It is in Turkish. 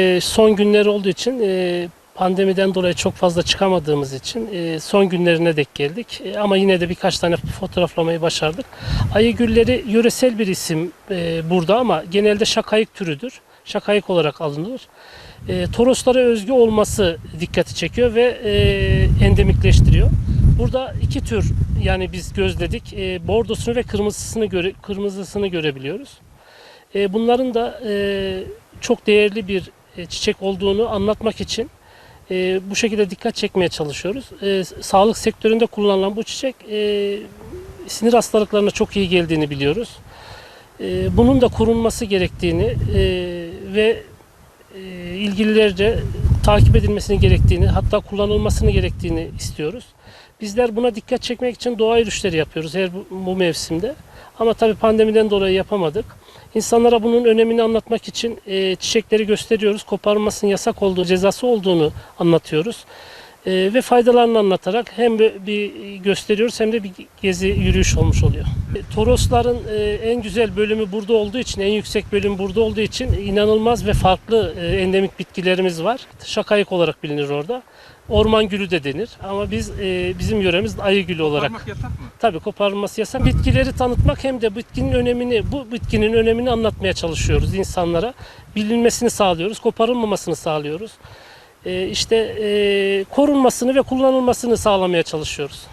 E, son günler olduğu için e, pandemiden dolayı çok fazla çıkamadığımız için e, son günlerine dek geldik. E, ama yine de birkaç tane fotoğraflamayı başardık. Ayı gülleri yöresel bir isim e, burada ama genelde şakayık türüdür. Şakayık olarak alınır. E, Toroslara özgü olması dikkati çekiyor ve e, endemikleştiriyor. Burada iki tür yani biz gözledik. E, bordosunu ve kırmızısını göre, kırmızısını görebiliyoruz. E, bunların da e, çok değerli bir çiçek olduğunu anlatmak için e, bu şekilde dikkat çekmeye çalışıyoruz. E, sağlık sektöründe kullanılan bu çiçek e, sinir hastalıklarına çok iyi geldiğini biliyoruz. E, bunun da korunması gerektiğini e, ve e, ilgililerce takip edilmesini gerektiğini hatta kullanılmasını gerektiğini istiyoruz. Bizler buna dikkat çekmek için doğa yürüyüşleri yapıyoruz her bu, bu mevsimde. Ama tabii pandemiden dolayı yapamadık. İnsanlara bunun önemini anlatmak için e, çiçekleri gösteriyoruz. Koparılmasının yasak olduğu, cezası olduğunu anlatıyoruz. E, ve faydalarını anlatarak hem bir, gösteriyoruz hem de bir gezi yürüyüş olmuş oluyor. E, Torosların e, en güzel bölümü burada olduğu için, en yüksek bölüm burada olduğu için inanılmaz ve farklı e, endemik bitkilerimiz var. Şakayık olarak bilinir orada. Orman gülü de denir ama biz e, bizim yöremiz ayı gülü olarak Parmak yasak mı? Tabii koparılması yasak. Bitkileri tanıtmak hem de bitkinin önemini, bu bitkinin önemini anlatmaya çalışıyoruz insanlara. Bilinmesini sağlıyoruz, koparılmamasını sağlıyoruz. Ee, işte e, korunmasını ve kullanılmasını sağlamaya çalışıyoruz.